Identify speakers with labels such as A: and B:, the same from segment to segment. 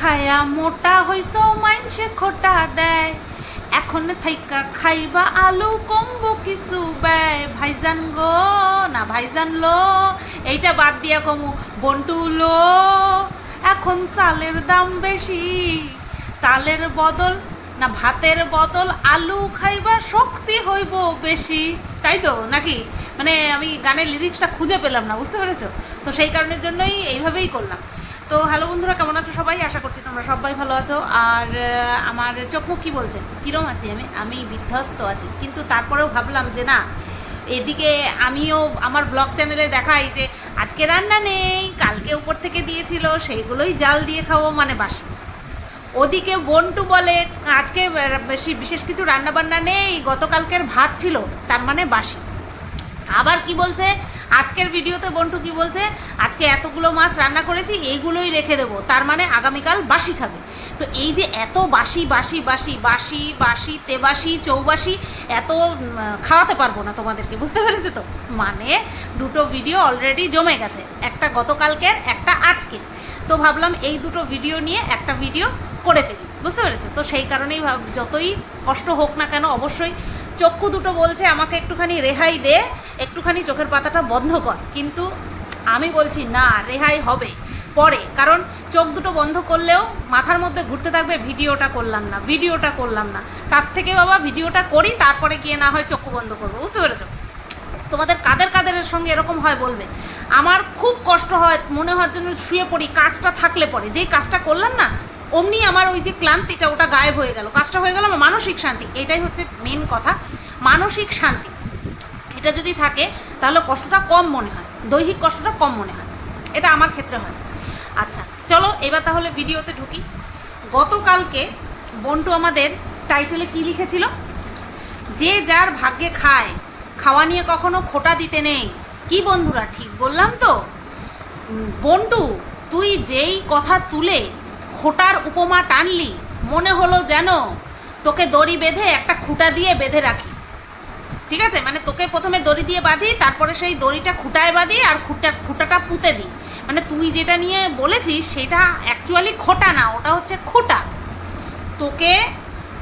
A: খায়া মোটা হইস মাইনসে খোটা দেয়। এখন থাইকা খাইবা আলু, কমবো কিছু ব্যয়। ভাইজান গো, না ভাইজান লো, এইটা বাদ দিয়া কমু, বন্টু লো। এখন চালের দাম বেশি, চালের বদল, না ভাতের বদল, আলু খাইবা শক্তি হইব বেশি। তাই তো, নাকি? মানে আমি গানের লিরিক্সটা খুঁজে পেলাম না, বুঝতে পেরেছ? তো সেই কারণের জন্যই এইভাবেই করলাম। তো হ্যালো বন্ধুরা, কেমন আছো সবাই? আশা করছি তোমরা সবাই ভালো আছো। আর আমার চোখ মুখ কী বলছে? কীরম আছি আমি? আমি বিধ্বস্ত আছি। কিন্তু তারপরেও ভাবলাম যে না, এদিকে আমিও আমার ব্লগ চ্যানেলে দেখাই যে, আজকে রান্না নেই, কালকে উপর থেকে দিয়েছিল, সেইগুলোই জাল দিয়ে খাব মানে বাসি। ওদিকে বন্টু বলে, আজকে বেশি, বিশেষ কিছু রান্না বান্না নেই, গতকালকের ভাত ছিল, তার মানে বাসি। আবার কি বলছে? আজকের ভিডিওতে বন্টু কি বলছে? আজকে এতগুলো মাছ রান্না করেছি, এইগুলোই রেখে দেবো। তার মানে আগামীকাল বাসি খাবে। তো এই যে এত বাসি বাসি বাসি বাসি বাসি, তেবাসি, চৌবাসি, এত খাওয়াতে পারব না তোমাদেরকে, বুঝতে পেরেছ তো? মানে দুটো ভিডিও অলরেডি জমে গেছে, একটা গতকালকের, একটা আজকের। তো ভাবলাম এই দুটো ভিডিও নিয়ে একটা ভিডিও করে ফেলি, বুঝতে পেরেছ? তো সেই কারণেই যতই কষ্ট হোক না কেন, অবশ্যই চক্ষু দুটো বলছে, আমাকে একটুখানি রেহাই দে, একটুখানি চোখের পাতাটা বন্ধ কর। কিন্তু আমি বলছি, না, রেহাই হবে পরে। কারণ চোখ দুটো বন্ধ করলেও মাথার মধ্যে ঘুরতে থাকবে, ভিডিওটা করলাম না, ভিডিওটা করলাম না। তার থেকে বাবা ভিডিওটা করি, তারপরে গিয়ে না হয় চক্ষু বন্ধ করব, বুঝতে পেরেছ? তোমাদের কাদের কাদের সঙ্গে এরকম হয় বলবে? আমার খুব কষ্ট হয়, মনে হওয়ার জন্য শুয়ে পড়ি, কাজটা থাকলে পরে। যেই কাজটা করলাম না অমনি আমার ওই যে ক্লান্তিটা, ওটা গায়েব হয়ে গেল। কাজটা হয়ে গেল আমার মানসিক শান্তি। এটাই হচ্ছে মেন কথা। মানসিক শান্তি। এটা যদি থাকে, তাহলে কষ্টটা কম মনে হয়। দৈহিক কষ্টটা কম মনে হয়। এটা আমার ক্ষেত্রে হয়। আচ্ছা চলো এবার তাহলে ভিডিওতে ঢুকি। গতকালকে বন্টু আমাদের টাইটেলে কি লিখেছিল? যে যার ভাগ্যে খায়, খাওয়া নিয়ে কখনো খোটা দিতে নেই। কি বন্ধুরা, ঠিক বললাম তো? বন্টু, তুই যেই কথা তুলে খোটার উপমা টানলি, মনে হলো যেন তোকে দড়ি বেঁধে একটা খুঁটা দিয়ে বেঁধে রাখি। ঠিক আছে? মানে তোকে প্রথমে দড়ি দিয়ে বাঁধি, তারপরে সেই দড়িটা খুঁটায় বাঁধি আর খুঁটা, খুঁটাটা পুঁতে দিই। মানে তুই যেটা নিয়ে বলেছিস, সেটা অ্যাকচুয়ালি খোটা না, ওটা হচ্ছে খুঁটা। তোকে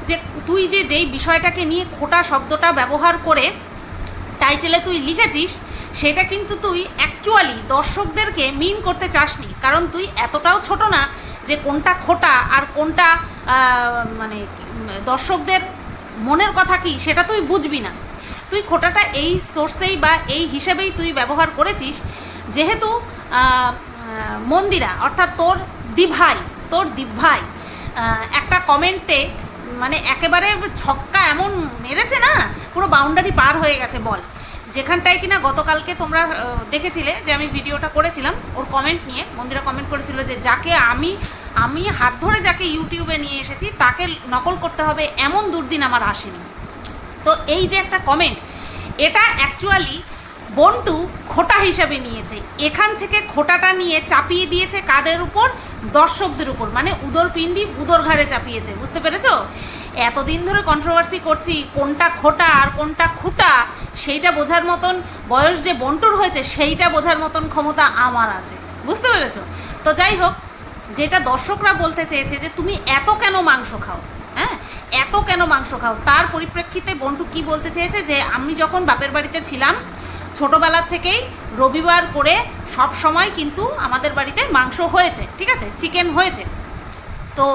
A: যে, তুই যে, যেই বিষয়টাকে নিয়ে খোটা শব্দটা ব্যবহার করে টাইটেলে তুই লিখেছিস, সেটা কিন্তু তুই অ্যাকচুয়ালি দর্শকদেরকে মিন করতে চাসনি। কারণ তুই এতটাও ছোট না যে কোনটা খোটা আর কোনটা মানে দর্শকদের মনের কথা কি, সেটা তুই বুঝবি না। তুই খোটাটা এই সোর্সেই বা এই হিসেবেই তুই ব্যবহার করেছিস, যেহেতু মন্দিরা, অর্থাৎ তোর দিভাই তোর দিভাই একটা কমেন্টে মানে একেবারে ছক্কা এমন মেরেছে না, পুরো বাউন্ডারি পার হয়ে গেছে, বল। যেখানটায় কিনা গতকালকে তোমরা দেখেছিলে যে আমি ভিডিওটা করেছিলাম, ওর কমেন্ট নিয়ে, মন্দিরা কমেন্ট করেছিল যে, যাকে আমি আমি হাত ধরে যাকে ইউটিউবে নিয়ে এসেছি, তাকে নকল করতে হবে এমন দুর্দিন আমার আসেনি। তো এই যে একটা কমেন্ট এটা অ্যাকচুয়ালি বন্টু খোটা হিসাবে নিয়েছে। এখান থেকে খোটাটা নিয়ে চাপিয়ে দিয়েছে কাদের উপর? দর্শকদের উপর। মানে উদর পিণ্ডি উদর ঘাড়ে চাপিয়েছে, বুঝতে পেরেছ? এতদিন ধরে কন্ট্রোভার্সি করছি, কোনটা খোটা আর কোনটা খুঁটা, সেইটা বোঝার মতন বয়স যে বন্টুর হয়েছে, সেইটা বোঝার মতন ক্ষমতা আমার আছে। বুঝতে পেরেছ? তো যাই হোক যেটা দর্শকরা বলতে চেয়েছে যে তুমি এত কেন মাংস খাও? হ্যাঁ? এত কেন মাংস খাও? তার পরিপ্রেক্ষিতে বন্টু কি বলতে চেয়েছে যে আমি যখন বাপের বাড়িতে ছিলাম ছোটোবেলার থেকেই রবিবার করে সব সময় কিন্তু আমাদের বাড়িতে মাংস হয়েছে, ঠিক আছে? চিকেন হয়েছে। তো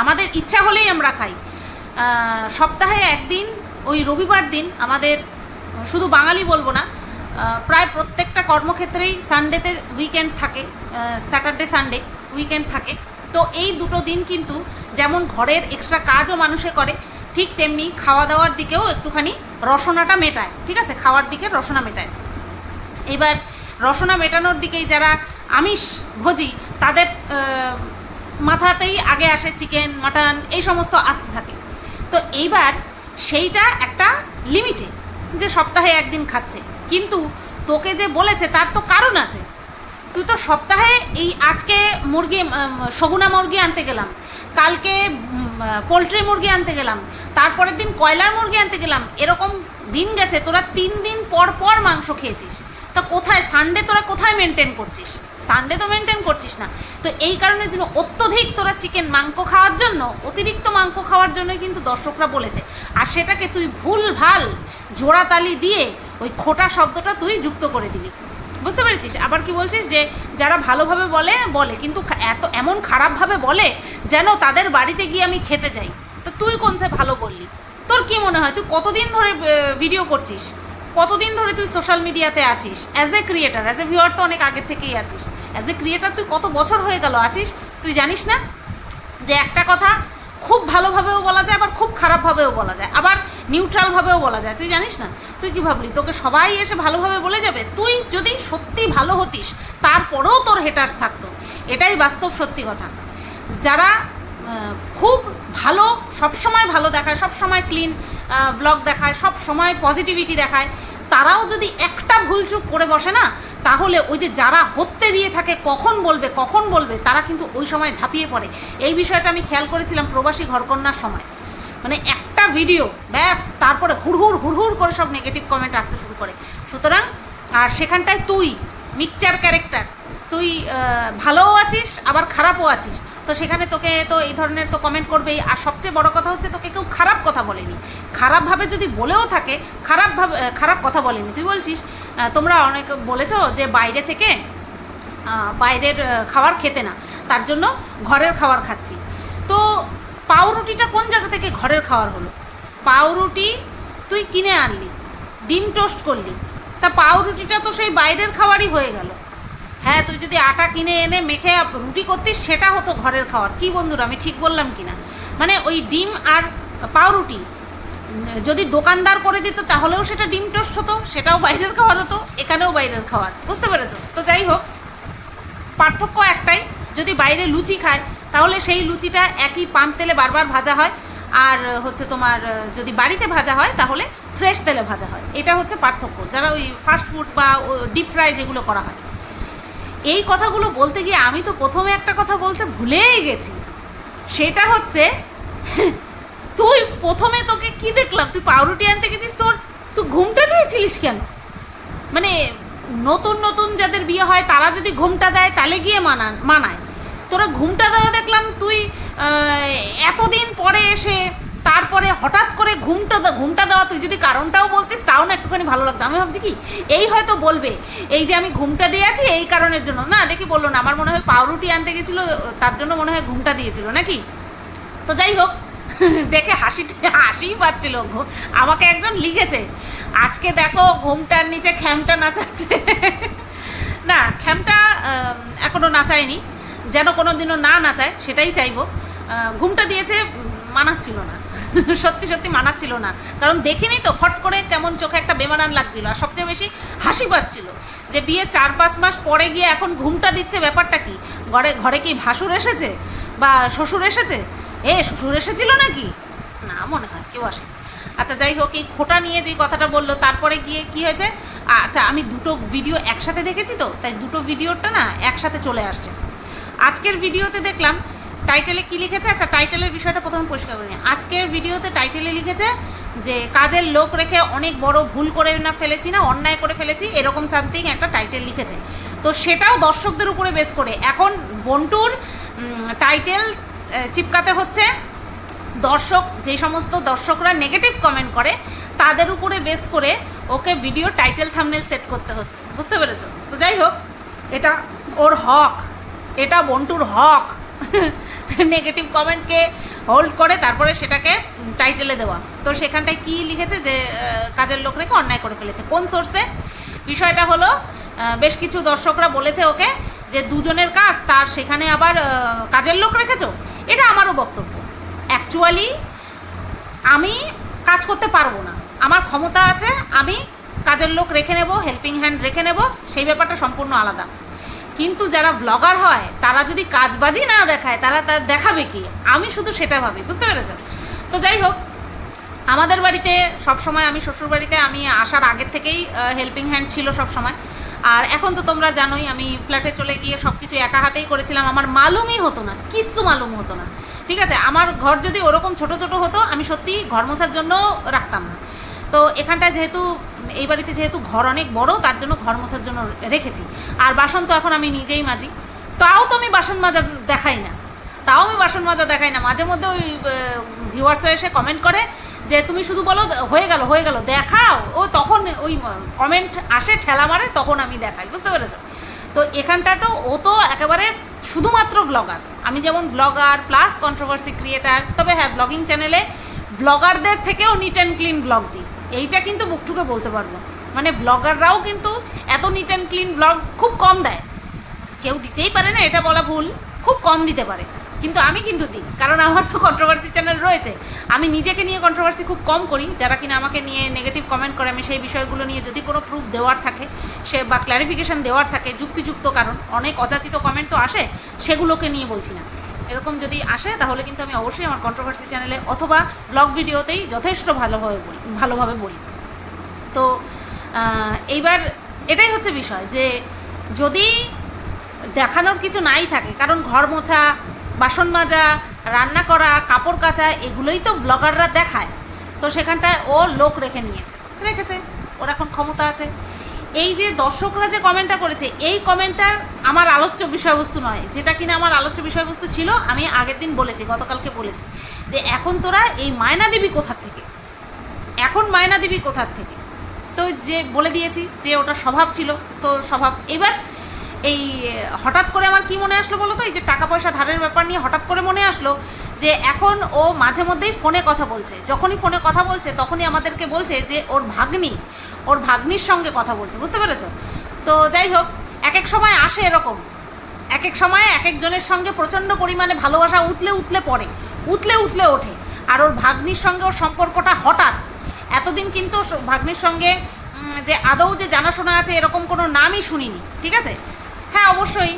A: আমাদের ইচ্ছা হলেই আমরা খাই। সপ্তাহে একদিন, ওই রবিবার দিন আমাদের, শুধু বাঙালি বলব না প্রায় প্রত্যেকটা কর্মক্ষেত্রেই সানডেতে উইকেন্ড থাকে স্যাটারডে সানডে উইকেন্ড থাকে। তো এই দুটো দিন কিন্তু যেমন ঘরের এক্সট্রা কাজও মানুষে করে, ঠিক তেমনি খাওয়া দাওয়ার দিকেও একটুখানি রসনাটা মেটায়, ঠিক আছে? খাওয়ার দিকে রসনা মেটায়। এবার রসনা মেটানোর দিকেই যারা আমিষ ভোজি, তাদের মাথাতেই আগে আসে চিকেন মাটন এই সমস্ত আসতে থাকে। তো এইবার সেইটা একটা লিমিটে যে সপ্তাহে একদিন খাচ্ছে। কিন্তু তোকে যে বলেছে, তার তো কারণ আছে। তুই তো সপ্তাহে এই আজকে মুরগি সগুনা মুরগি আনতে গেলাম, কালকে পোলট্রি মুরগি আনতে গেলাম, তারপরের দিন কয়লার মুরগি আনতে গেলাম, এরকম দিন গেছে, তোরা তিন দিন পর পর মাংস খেয়েছিস। তা কোথায় সানডে তোরা কোথায় মেনটেন করছিস? সানডে তো মেনটেন করছিস না। তো এই কারণের জন্য অত্যধিক তোরা চিকেন মাংস খাওয়ার জন্য, অতিরিক্ত মাংস খাওয়ার জন্যই কিন্তু দর্শকরা বলেছে। আর সেটাকে তুই ভুল ভালো জোড়াতালি দিয়ে ওই খোটা শব্দটা তুই যুক্ত করে দিলি বুঝতে পেরেছিস? আবার কি বলছিস যে, যারা ভালোভাবে বলে বলে। কিন্তু এত, এমন খারাপভাবে বলে যেন তাদের বাড়িতে গিয়ে আমি খেতে যাই। তা তুই কোন সে ভালো বললি? তোর কি মনে হয়? তুই কতদিন ধরে ভিডিও করছিস? কতদিন ধরে তুই সোশ্যাল মিডিয়াতে আছিস? As a creator as a viewer তো অনেক আগের থেকেই আছিস। অ্যাজ এ ক্রিয়েটার তুই কত বছর হয়ে গেল আছিস? তুই জানিস না? যে একটা কথা খুব ভালোভাবেও বলা যায়, আবার খুব খারাপভাবেও বলা যায়, আবার নিউট্রালভাবেও বলা যায়। তুই জানিস না? তুই কি ভাবলি? তোকে সবাই এসে ভালোভাবে বলে যাবে? তুই যদি সত্যি ভালো হতিস, তারপরেও তোর হেটার্স থাকতো। এটাই বাস্তব সত্যি কথা। যারা খুব ভালো, সবসময় ভালো দেখায়, সবসময় ক্লিন ব্লগ দেখায় সব সময় পজিটিভিটি দেখায়, তারাও যদি একটা ভুলচুক করে বসে না তাহলে ওই যে যারা হত্যে দিয়ে থাকে, কখন বলবে কখন বলবে, তারা কিন্তু ওই সময় ঝাঁপিয়ে পড়ে। এই বিষয়টা আমি খেয়াল করেছিলাম প্রবাসী ঘরকন্যার সময়। মানে একটা ভিডিও, ব্যাস, তারপরে হুড়হুড় হুড়হুড় করে সব নেগেটিভ কমেন্ট আসতে শুরু করে। সুতরাং, আর সেখানটায় তুই মিকচার ক্যারেক্টার তুই ভালোও আছিস, আবার খারাপও আছিস। তো সেখানে তোকে তো এই ধরনের তো কমেন্ট করবেই। আর সবচেয়ে বড় কথা হচ্ছে তোকে কেউ খারাপ কথা বলেনি। খারাপভাবে যদি বলেও থাকে, খারাপভাবে খারাপ কথা বলেনি। তুই বলছিস তোমরা অনেক বলেছ যে বাইরে থেকে বাইরের খাবার খেতে না। তার জন্য ঘরের খাবার খাচ্ছি। তো পাউরুটিটা কোন জায়গা থেকে ঘরের খাবার হলো? পাউরুটি তুই কিনে আনলি, ডিম টোস্ট করলি। তা পাউরুটিটা তো সেই বাইরের খাবারই হয়ে গেল। হ্যাঁ তুই যদি আটা কিনে এনে মেখে রুটি করতিস, সেটা হতো ঘরের খাওয়ার। কি বন্ধুরা, আমি ঠিক বললাম কিনা? মানে ওই ডিম আর পাউরুটি, যদি দোকানদার করে দিত, তাহলেও সেটা ডিম টোস্ট হতো, সেটাও বাইরের খাওয়ার হতো, এখানেও বাইরের খাওয়ার। বুঝতে পেরেছ? তো যাই হোক, পার্থক্য একটাই, যদি বাইরে লুচি খায়, তাহলে সেই লুচিটা একই পাম তেলে বারবার ভাজা হয়, আর হচ্ছে তোমার, যদি বাড়িতে ভাজা হয়, তাহলে ফ্রেশ তেলে ভাজা হয়। এটা হচ্ছে পার্থক্য। যারা ওই ফাস্ট ফুড বা ডিপ ফ্রাই যেগুলো করা হয়। এই কথাগুলো বলতে গিয়ে আমি তো প্রথমে একটা কথা বলতে ভুলেই গেছি। সেটা হচ্ছে, তুই প্রথমে তোকে কি দেখলাম? তুই পাউরুটি আনতে গেছিস তোর? তুই ঘুমটা দিয়েছিলিস কেন? মানে নতুন নতুন যাদের বিয়ে হয়, তারা যদি ঘুমটা দেয়, তাহলে গিয়ে মানান মানায়। তোরা ঘুমটা দেওয়া দেখলাম তুই এতদিন পরে এসে তারপরে হঠাৎ করে ঘুমটা ঘুমটা দেওয়া তুই যদি কারণটাও বলতিস তাও না একটুখানি ভালো লাগতো। আমি ভাবছি কি এই হয়তো বলবে এই যে আমি ঘুমটা দিয়ে আছি এই কারণের জন্য। না দেখি বলল না আমার মনে হয় পাউরুটি আনতে গেছিল তার জন্য মনে হয় ঘুমটা দিয়েছিল নাকি? তো যাই হোক দেখে হাসি হাসিই পাচ্ছিল আমাকে একজন লিখেছে আজকে দেখো ঘুমটার নিচে খ্যামটা নাচাচ্ছে। না খ্যামটা আম, এখনও নাচায়নি যেন কোনো দিনও না নাচায় সেটাই চাইব। ঘুমটা দিয়েছে উম, মানাচ্ছিল না। সত্যি সত্যি মানাচ্ছিল না। কারণ দেখিনি তো ফট করে কেমন চোখে একটা বেমানান লাগছিল। আর সবচেয়ে বেশি হাসি পাচ্ছিল যে বিয়ে চার পাঁচ মাস পরে গিয়ে এখন ঘুমটা দিচ্ছে ব্যাপারটা কি? ঘরে ঘরে কি ভাসুর এসেছে? বা শ্বশুর এসেছে? এ শ্বশুর এসেছিল নাকি? না মনে হয় কেউ আসে আচ্ছা যাই হোক এই খোটা নিয়ে যে কথাটা বলল তারপরে গিয়ে কি হয়েছে? আচ্ছা আমি দুটো ভিডিও একসাথে দেখেছি তো তাই দুটো ভিডিওটা না একসাথে চলে আসছে। আজকের ভিডিওতে দেখলাম টাইটেলে কি লিখেছে? আচ্ছা টাইটেলের বিষয়টা প্রথমে পরিষ্কার করে নিই। আজকের ভিডিওতে টাইটেলে লিখেছে যে, কাজের লোক রেখে অনেক বড় ভুল করে না ফেলেছি না, অন্যায় করে ফেলেছি, এরকম সামথিং একটা টাইটেল লিখেছে। তো সেটাও দর্শকদের উপরে বেস করে। এখন বন্টুর টাইটেল চিপকাতে হচ্ছে। দর্শক, যে সমস্ত দর্শকরা নেগেটিভ কমেন্ট করে, তাদের উপরে বেস করে okay video title thumbnail set করতে হচ্ছে। বুঝতে পেরেছ? তো যাই হোক, এটা ওর হক। এটা বন্টুর হক। নেগেটিভ কমেন্টকে হোল্ড করে, তারপরে সেটাকে টাইটেলে দেওয়া। তো সেখানটায় কি লিখেছে যে কাজের লোক রেখে অন্যায় করে ফেলেছে? কোন সোর্সে বিষয়টা হলো বেশ কিছু দর্শকরা বলেছে ওকে যে, দুজনের কাজ, তার সেখানে আবার কাজের লোক রেখেছো? এটা আমারও বক্তব্য। অ্যাকচুয়ালি আমি কাজ করতে পারব না। আমার ক্ষমতা আছে, আমি কাজের লোক রেখে নেব হেল্পিং হ্যান্ড রেখে নেব, সেই ব্যাপারটা সম্পূর্ণ আলাদা। কিন্তু যারা ব্লগার হয়, তারা যদি কাজবাজি না দেখায়, তারা তা দেখাবে কি? আমি শুধু সেটা ভাবি, বুঝতে পেরেছ তো যাই হোক, আমাদের বাড়িতে সব সময় আমি শ্বশুর বাড়িতে আমি আসার আগের থেকেই হেল্পিং হ্যান্ড ছিল সব সময় আর এখন তো তোমরা জানোই, আমি ফ্ল্যাটে চলে গিয়ে সব কিছু একা হাতেই করেছিলাম। আমার মালুমই হতো না কিচ্ছু মালুম হতো না। ঠিক আছে? আমার ঘর যদি ওরকম ছোট ছোট হতো, আমি সত্যি ঘর মোছার জন্য রাখতাম না। তো এখানটায় যেহেতু এই বাড়িতে যেহেতু ঘর অনেক বড়, তার জন্য ঘর মোছার জন্য রেখেছি। আর বাসন তো এখন আমি নিজেই মাজি। তাও তো আমি বাসন মাজা দেখাই না। তাও আমি বাসন মাজা দেখাই না। মাঝে মধ্যে ওই ভিউয়ার্সরা এসে কমেন্ট করে যে, তুমি শুধু বলো, হয়ে গেল হয়ে গেল, দেখাও। ও তখন ওই কমেন্ট আসে, ঠেলা মারে, তখন আমি দেখাই। বুঝতে পেরেছ? তো এখানটা তো, ও তো একেবারে শুধুমাত্র ব্লগার আমি যেমন ব্লগার প্লাস কন্ট্রোভার্সি ক্রিয়েটার তবে হ্যাঁ ব্লগিং চ্যানেলে ব্লগারদের থেকেও নিট অ্যান্ড ক্লিন ব্লগ দিই। এইটা কিন্তু মুখটুকে বলতে পারব। মানে ব্লগাররাও কিন্তু এত নিট অ্যান্ড ক্লিন ব্লগ খুব কম দেয়। কেউ দিতেই পারে না, এটা বলা ভুল, খুব কম দিতে পারে। কিন্তু আমি কিন্তু দিই, কারণ আমার তো কন্ট্রোভার্সি চ্যানেল রয়েছে। আমি নিজেকে নিয়ে কন্ট্রোভার্সি খুব কম করি, যারা কিনা আমাকে নিয়ে নেগেটিভ কমেন্ট করে, আমি সেই বিষয়গুলো নিয়ে যদি কোনো প্রুফ দেওয়ার থাকে, সে বা ক্ল্যারিফিকেশান দেওয়ার থাকে যুক্তিযুক্ত কারণ, অনেক অযাচিত কমেন্ট তো আসে, সেগুলোকে নিয়ে বলছি না। এরকম যদি আসে, তাহলে কিন্তু আমি অবশ্যই আমার কন্ট্রোভার্সি চ্যানেলে অথবা ব্লগ ভিডিওতেই যথেষ্ট ভালোভাবে বলি ভালোভাবে বলি। তো এইবার এটাই হচ্ছে বিষয় যে যদি দেখানোর কিছু নাই থাকে, কারণ ঘর মোছা, বাসন মাজা, রান্না করা, কাপড় কাচা, এগুলোই তো ব্লগাররা দেখায়, তো সেখানটায় ও লোক রেখে নিয়েছে, রেখেছে, ওর এখন ক্ষমতা আছে। এই যে দর্শকরা যে কমেন্টটা করেছে, এই কমেন্টটা আমার আলোচ্য বিষয়বস্তু নয়। যেটা কিনা আমার আলোচ্য বিষয়বস্তু ছিল, আমি আগের দিন বলেছি, গতকালকে বলেছি, যে এখন তোরা এই মায়না দেবী কোথার থেকে? এখন মায়না দেবী কোথার থেকে? তো যে বলে দিয়েছি যে ওটা স্বভাব ছিল, তো স্বভাব। এবার এই, হঠাৎ করে আমার কি মনে আসলো বলো তো? এই যে টাকা পয়সা ধারের ব্যাপার নিয়ে হঠাৎ করে মনে আসলো যে এখন ও মাঝে মধ্যেই ফোনে কথা বলছে। যখনই ফোনে কথা বলছে, তখনই আমাদেরকে বলছে যে ওর ভাগ্নি, ওর ভাগ্নির সঙ্গে কথা বলছে। বুঝতে পেরেছ? তো যাই হোক এক এক সময় আসে এরকম। এক এক সময় এক একজনের সঙ্গে প্রচণ্ড পরিমাণে ভালোবাসা উতলে উতলে পড়ে, উতলে উতলে ওঠে। আর ওর ভাগ্নির সঙ্গে ওর সম্পর্কটা হঠাৎ, এতদিন কিন্তু ভাগ্নির সঙ্গে যে আদৌ যে জানাশোনা আছে এরকম কোনো নামই শুনিনি। ঠিক আছে? হ্যাঁ অবশ্যই।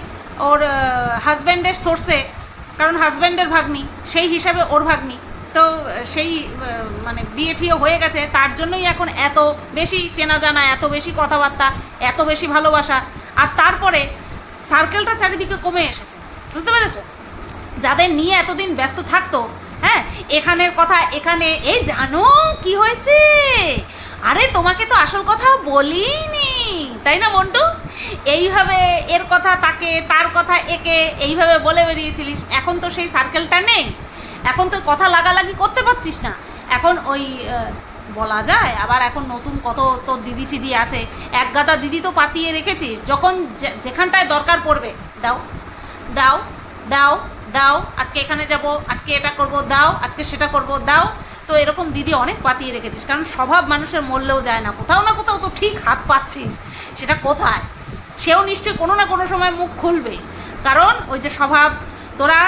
A: ওর হাজব্যান্ডের সোর্সে কারণ হাজব্যান্ডের ভাগ্নি, সেই হিসাবে ওর ভাগ্নি। তো, সেই মানে বিয়ে হয়ে গেছে, তার জন্যই এখন এত বেশি চেনা জানা এত বেশি কথাবার্তা, এত বেশি ভালোবাসা। আর তারপরে সার্কেলটা চারিদিকে কমে এসেছে। বুঝতে পেরেছ? যাদের নিয়ে এতদিন ব্যস্ত থাকতো হ্যাঁ এখানের কথা, এখানে এই জানো কি হয়েছে? আরে, তোমাকে তো আসল কথা বলিনি। তাই না, মন্টু? এইভাবে এর কথা, তাকে, তার কথা, একে এইভাবে বলে বেরিয়েছিলিস। এখন তো সেই সার্কেলটা নেই। এখন তো কথা লাগালাগি করতে পারছিস না। এখন ওই বলা যায়, আবার এখন নতুন কত তোর দিদি টিদি আছে। এক গাদা দিদি তো পাতিয়ে রেখেছিস। যখন যেখানটায় দরকার পড়বে, দাও দাও দাও দাও, আজকে এখানে যাব, আজকে এটা করব, দাও, আজকে সেটা করব, দাও। তো এরকম দিদি অনেক পাতিয়ে রেখেছিস, কারণ স্বভাব মানুষের মরলেও যায় না। কোথাও না কোথাও তো ঠিক হাত পাচ্ছিস, সেটা কোথায়? সেও নিশ্চয়ই কোনো না কোনো সময় মুখ খুলবে। কারণ ওই যে স্বভাব, তোরা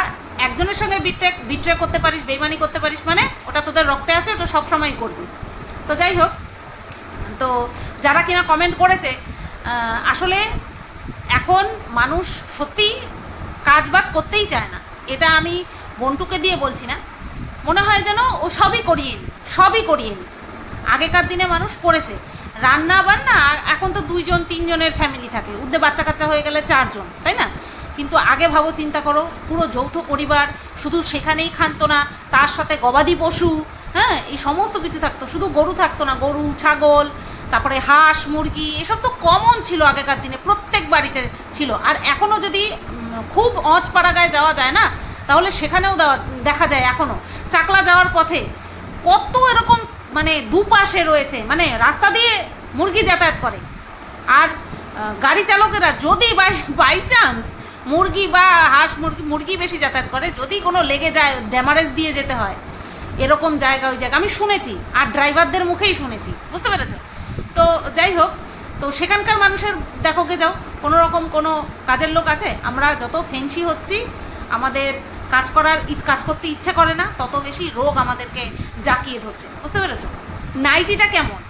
A: একজনের সঙ্গে বিট্রে বিট্রে করতে পারিস, বেইমানি করতে পারিস মানে ওটা তোদের রক্তে আছে, ওটা সব সবসময় করবি। তো যাই হোক, তো যারা কিনা কমেন্ট করেছে আসলে এখন মানুষ সত্যি কাজ বাজ করতেই চায় না। এটা আমি বন্টুকে দিয়ে বলছি না। মনে হয় যেন ও সবই করিয়ে সবই করিয়ে আগেকার দিনে মানুষ করেছে রান্না বান্না এখন তো দুইজন, তিনজনের ফ্যামিলি থাকে। উদ্দে বাচ্চা কাচ্চা হয়ে গেলে চারজন, তাই না? কিন্তু আগে ভাবো, চিন্তা করো, পুরো যৌথ পরিবার, শুধু সেখানেই খানতো না, তার সাথে গবাদি পশু হ্যাঁ এই সমস্ত কিছু থাকতো। শুধু গরু থাকতো না, গরু, ছাগল, তারপরে হাঁস, মুরগি, এসব তো কমন ছিল আগেকার দিনে, প্রত্যেক বাড়িতে ছিল। আর এখনও যদি খুব অঁচ পাড়াগায় যাওয়া যায় না তাহলে সেখানেও দেখা যায় এখনও চাকলা যাওয়ার পথে কত এরকম মানে দুপাশে রয়েছে মানে রাস্তা দিয়ে মুরগি যাতায়াত করে। আর গাড়ি চালকেরা যদি বাই বাই চান্স মুরগি বা হাঁস মুরগি মুরগি বেশি যাতায়াত করে, যদি কোনো লেগে যায়, ড্যামারেজ দিয়ে যেতে হয়, এরকম জায়গা ওই জায়গা। আমি শুনেছি, আর ড্রাইভারদের মুখেই শুনেছি, বুঝতে পেরেছ? তো যাই হোক, তো সেখানকার মানুষের দেখো গে যাও, কোনো রকম কোনো কাজের লোক আছে। আমরা যত ফেন্সি হচ্ছি, আমাদের কাজ করার কাজ করতে ইচ্ছে করে না, তত বেশি রোগ আমাদেরকে জাকিয়ে ধরছে। বুঝতে পেরেছ? নাইটিটা কেমন?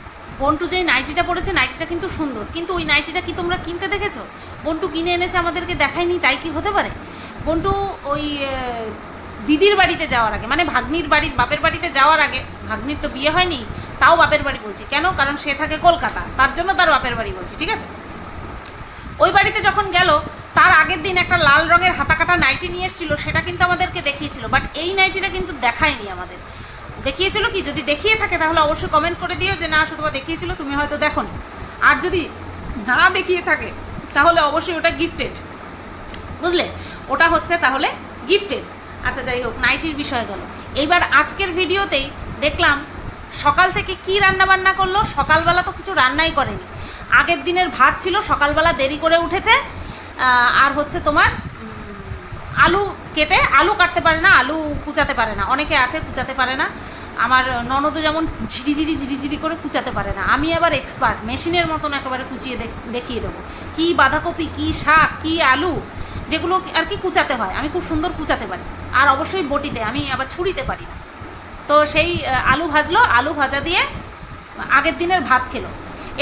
A: বন্টু যে নাইটিটা পড়েছে নাইটিটা কিন্তু সুন্দর। কিন্তু ওই নাইটিটা কি তোমরা কিনতে দেখেছ? বন্টু কিনে এনেছে আমাদেরকে দেখায়নি, তাই কি হতে পারে? বন্টু ওই দিদির বাড়িতে যাওয়ার আগে মানে ভাগ্নির বাড়ির বাপের বাড়িতে যাওয়ার আগে, ভাগ্নির তো বিয়ে হয়নি, তাও বাপের বাড়ি বলছি। কেন? কারণ সে থাকে কলকাতা, তার জন্য তার বাপের বাড়ি বলছি, ঠিক আছে? ওই বাড়িতে যখন গেল তার আগের দিন একটা লাল রঙের হাতা কাটা নাইটি নিয়ে এসেছিল, সেটা কিন্তু আমাদেরকে দেখিয়েছিল বাট এই নাইটিটা কিন্তু দেখায়নি আমাদের। দেখিয়েছিল কি? যদি দেখিয়ে থাকে তাহলে অবশ্যই কমেন্ট করে দিও যে না শুধু দেখিয়েছিল, তুমি হয়তো দেখোনি। আর যদি না দেখিয়ে থাকে, তাহলে অবশ্যই ওটা গিফটেড বুঝলে? ওটা হচ্ছে তাহলে গিফটেড আচ্ছা যাই হোক, নাইটির বিষয় গেল। এইবার আজকের ভিডিওতেই দেখলাম সকাল থেকে কি রান্না বান্না করল? সকালবেলা তো কিছু রান্নাই করেনি। আগের দিনের ভাত ছিল, সকালবেলা দেরি করে উঠেছে। আর হচ্ছে তোমার আলু কেটে, আলু কাটতে পারে না, আলু কুচাতে পারে না। অনেকে আছে কুচাতে পারে না। আমার ননদও যেমন ঝিরিঝিরি ঝিরিঝিরি করে কুচাতে পারে না। আমি আবার এক্সপার্ট মেশিনের মতন একেবারে কুচিয়ে দেখ- দেখিয়ে দেবো। কী বাঁধাকপি, কী শাক, কী আলু, যেগুলো আর কি কুচাতে হয়। আমি খুব সুন্দর কুচাতে পারি। আর অবশ্যই বটিতে, আমি আবার ছুরিতে পারি না। তো সেই আলু ভাজলো, আলু ভাজা দিয়ে আগের দিনের ভাত খেলো।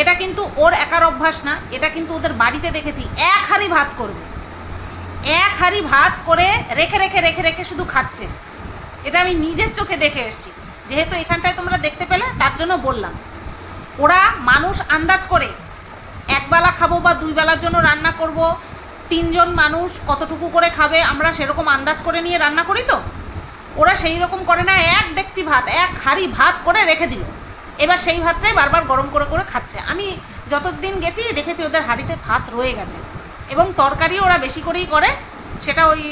A: এটা কিন্তু ওর একার অভ্যাস না, এটা কিন্তু ওদের বাড়িতে দেখেছি। এক হাঁড়ি ভাত করবে। এক হাঁড়ি ভাত করে রেখে রেখে রেখে রেখে শুধু খাচ্ছে। এটা আমি নিজের চোখে দেখে এসেছি। যেহেতু এখানটায় তোমরা দেখতে পেলে, তার জন্য বললাম। ওরা মানুষ আন্দাজ করে একবেলা খাব বা দুই বেলার জন্য রান্না করব, তিনজন মানুষ কতটুকু করে খাবে, আমরা সেরকম আন্দাজ করে নিয়ে রান্না করি তো? ওরা সেই রকম করে না, এক ডেকচি ভাত, এক হাঁড়ি ভাত করে রেখে দিল। এবার সেই ভাতটাই বারবার গরম করে করে খাচ্ছে। আমি যতদিন গেছি, দেখেছি ওদের হাঁড়িতে ভাত রয়ে গেছে। এবং তরকারি ওরা বেশি করেই করে, সেটা ওই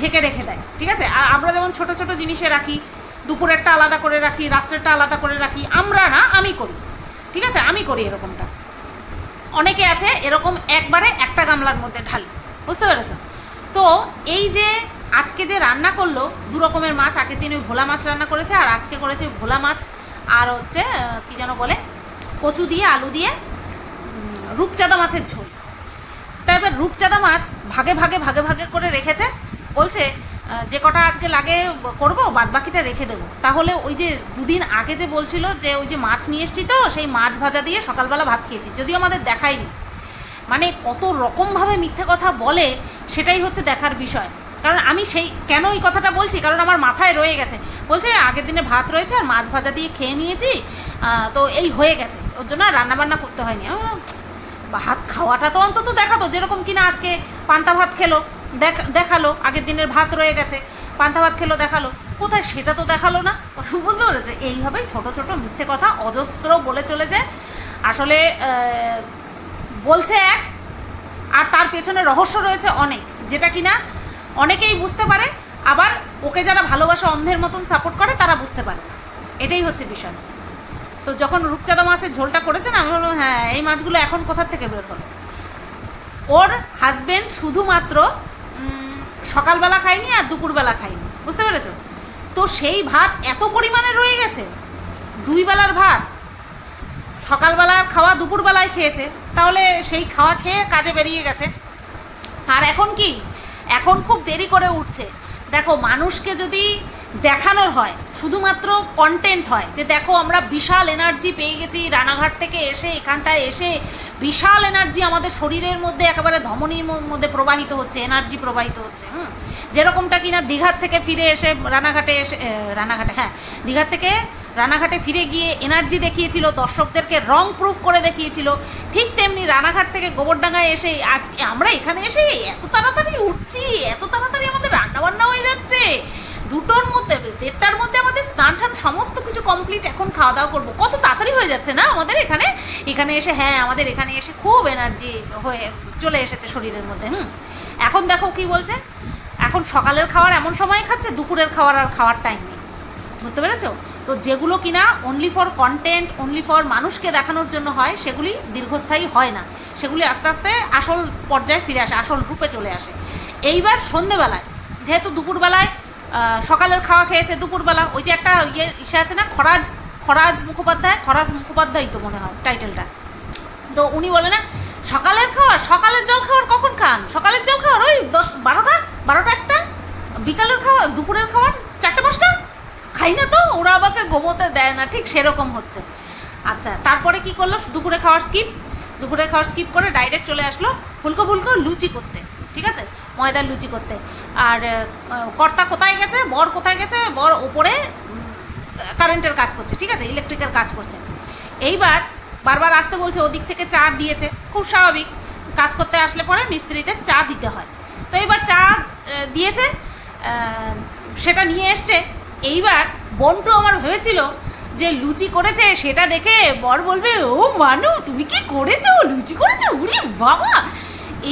A: ঢেকে রেখে দেয়, ঠিক আছে? আর আমরা যেমন ছোট ছোট জিনিসে রাখি, দুপুরেরটা আলাদা করে রাখি, রাত্রেরটা আলাদা করে রাখি, আমরা না, আমি করি, ঠিক আছে? আমি করি এরকমটা। অনেকে আছে এরকম একবারে একটা গামলার মধ্যে ঢালি, বুঝতে পেরেছ? তো এই যে আজকে যে রান্না করল, দু রকমের মাছ, আগের দিন ওই ভোলা মাছ রান্না করেছে, আর আজকে করেছে ভোলা মাছ আর হচ্ছে কি যেন বলে, কচু দিয়ে, আলু দিয়ে রূপচাঁদা মাছের ঝোল। তাই এবার রূপচাঁদা মাছ ভাগে ভাগে ভাগে ভাগে করে রেখেছে। বলছে যে কটা আজকে লাগে করব বাদ বাকিটা রেখে দেবো। তাহলে ওই যে দুদিন আগে যে বলছিল যে ওই যে মাছ নিয়ে এসছি তো, সেই মাছ ভাজা দিয়ে সকালবেলা ভাত খেয়েছি। যদিও আমাদের দেখায়নি। মানে কত রকমভাবে মিথ্যে কথা বলে, সেটাই হচ্ছে দেখার বিষয়। কারণ আমি সেই, কেন এই কথাটা বলছি? কারণ আমার মাথায় রয়ে গেছে। বলছে, আগের দিনে ভাত রয়েছে আর মাছ ভাজা দিয়ে খেয়ে নিয়েছি তো এই হয়ে গেছে। ওর জন্য আর রান্নাবান্না করতে হয়নি। ভাত খাওয়াটা তো অন্তত দেখাতো, যেরকম কিনা আজকে পান্তা ভাত খেলো, দেখ, দেখাল, আগের দিনের ভাত রয়ে গেছে, পান্তা ভাত খেলো, দেখাল। কোথায় সেটা তো দেখাল না? বুঝতে পেরেছে, এইভাবেই ছোট ছোট মিথ্যে কথা অজস্র বলে চলেছে। আসলে বলছে এক, আর তার পেছনে রহস্য রয়েছে অনেক, যেটা কিনা অনেকেই বুঝতে পারে, আবার ওকে যারা ভালোবাসা অন্ধের মতন সাপোর্ট করে, তারা বুঝতে পারে। এটাই হচ্ছে বিষয়। তো যখন রূপচাঁদা মাছের ঝোলটা করেছেন, আমি বললাম হ্যাঁ এই মাছগুলো এখন কোথার থেকে বের হলো? ওর হাজবেন্ড শুধুমাত্র সকালবেলা খায়নি আর দুপুরবেলা খায়নি। বুঝতে পেরেছ? তো সেই ভাত এত পরিমাণে রয়ে গেছে, দুই বেলার ভাত, সকালবেলা খাওয়া, দুপুরবেলায় খেয়েছে, তাহলে সেই খাওয়া খেয়ে কাজে বেরিয়ে গেছে। আর এখন কি? এখন খুব দেরি করে উঠছে। দেখো, মানুষকে যদি দেখানোর হয়, শুধুমাত্র কন্টেন্ট হয়, যে দেখো আমরা বিশাল এনার্জি পেয়ে গেছি রানাঘাট থেকে এসে, এখানটায় এসে, বিশাল এনার্জি আমাদের শরীরের মধ্যে একেবারে ধমনির মধ্যে প্রবাহিত হচ্ছে এনার্জি প্রবাহিত হচ্ছে, হুম? যেরকমটা কিনা দীঘার থেকে ফিরে এসে, রানাঘাটে এসে রানাঘাটে হ্যাঁ দীঘার থেকে রানাঘাটে ফিরে গিয়ে এনার্জি দেখিয়েছিল, দর্শকদেরকে রং প্রুফ করে দেখিয়েছিল। ঠিক তেমনি রানাঘাট থেকে গোবরডাঙ্গায় এসে আজকে আমরা এখানে এসে এত তাড়াতাড়ি উঠছি, এত তাড়াতাড়ি আমাদের রান্নাবান্না হয়ে যাচ্ছে। দুটোর মধ্যে, দেড়টার মধ্যে আমাদের স্নান টান সমস্ত কিছু কমপ্লিট এখন খাওয়া দাওয়া করব। কত তাড়াতাড়ি হয়ে যাচ্ছে না আমাদের এখানে? এখানে এসে হ্যাঁ আমাদের এখানে এসে খুব এনার্জি হয়ে চলে এসেছে শরীরের মধ্যে, হুম। এখন দেখো কি বলছে? এখন সকালের খাওয়ার এমন সময় খাচ্ছে, দুপুরের খাওয়ার আর খাওয়ার টাইম বুঝতে পেরেছ? তো যেগুলো কিনা only for content only for মানুষকে দেখানোর জন্য হয়, সেগুলি দীর্ঘস্থায়ী হয় না। সেগুলি আস্তে আস্তে আসল পর্যায়ে ফিরে আসে, আসল রূপে চলে আসে। এইবার সন্ধেবেলায়, যেহেতু দুপুরবেলায় সকালের খাওয়া খেয়েছে দুপুরবেলা, ওই যে একটা ইয়ে ইসে আছে না, খরাজ খরাজ মুখোপাধ্যায় খরাজ মুখোপাধ্যায় তো মনে হয় টাইটেলটা। তো উনি বলে না, সকালের খাওয়ার সকালের জল খাওয়ার কখন খান? সকালের জল খাওয়ার ওই দশ, বারোটা বারোটা একটা, বিকালের খাওয়া, দুপুরের খাওয়ার চারটে, পাঁচটা? খাই না তো, ওরা আমাকে গোমতে দেয় না, ঠিক সেরকম হচ্ছে। আচ্ছা তারপরে কি করল? দুপুরে খাওয়ার স্কিপ দুপুরে খাওয়ার স্কিপ করে ডাইরেক্ট চলে আসলো ফুলকো ফুলকো লুচি করতে, ঠিক আছে? ময়দার লুচি করতে। আর কর্তা কোথায় গেছে? বর কোথায় গেছে? বর ওপরে কারেন্টের কাজ করছে, ঠিক আছে? ইলেকট্রিকের কাজ করছে। এইবার বারবার আসতে বলছে ওদিক থেকে চা দিয়েছে। খুব স্বাভাবিক। কাজ করতে আসলে পরে মিস্ত্রিদের চা দিতে হয়। তো এবার চা দিয়েছে। সেটা নিয়ে এসছে। এইবার বন্টু আমার ভেবেছিল যে লুচি করেছে সেটা দেখে বর বলবে, ও মানু, তুমি কি করেছ? লুচি করেছ? উরি বাবা!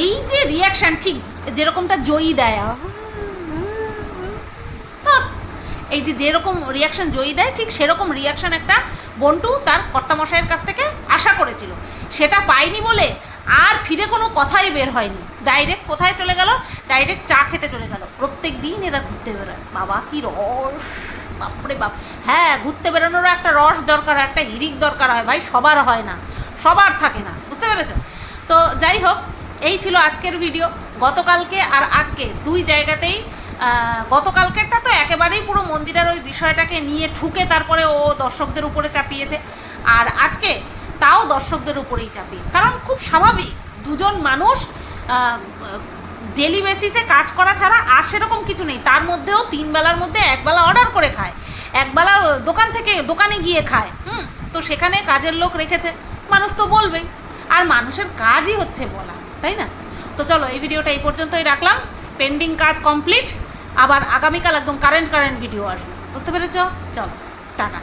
A: এই যে রিয়াকশন ঠিক যেরকমটা জয়ী দেয় এই যে যেরকম রিয়াকশন জয়ী দেয়, ঠিক সেরকম রিয়াকশন একটা বন্টু তার কর্তামশাইয়ের কাছ থেকে আশা করেছিল। সেটা পায়নি বলে আর ফিরে কোনো কথাই বের হয়নি। ডাইরেক্ট কোথায় চলে গেল? ডাইরেক্ট চা খেতে চলে গেল। প্রত্যেক দিন এরা ঘুরতে বেরোয় বাবা, কি রস! বাপরে বাপ। হ্যাঁ ঘুরতে বেরোনোরও একটা রস দরকার হয়, একটা হিরিক দরকার হয় ভাই, সবার হয় না। সবার থাকে না, বুঝতে পেরেছ? তো যাই হোক, এই ছিল আজকের ভিডিও গতকালকে আর আজকে দুই জায়গাতেই গতকালকেরটা তো একেবারেই পুরো মন্দিরের ওই বিষয়টাকে নিয়ে ঠুকে তারপরে ও দর্শকদের উপরে চাপিয়েছে। আর আজকে তাও দর্শকদের উপরেই চাপে কারণ খুব স্বাভাবিক, দুজন মানুষ ডেলি বেসিসে কাজ করা ছাড়া আর সেরকম কিছু নেই। তার মধ্যেও তিন বেলার মধ্যে একবেলা অর্ডার করে খায়। একবেলা দোকান থেকে দোকানে গিয়ে খায়। হুম, তো সেখানে কাজের লোক রেখেছে। মানুষ তো বলবেই। আর মানুষের কাজই হচ্ছে বলা, তাই না? তো চলো, এই ভিডিওটা এই পর্যন্তই রাখলাম। পেন্ডিং কাজ কমপ্লিট আবার আগামীকাল একদম কারেন্ট কারেন্ট ভিডিও আসবে। বুঝতে পেরেছ? চলো, টাটা।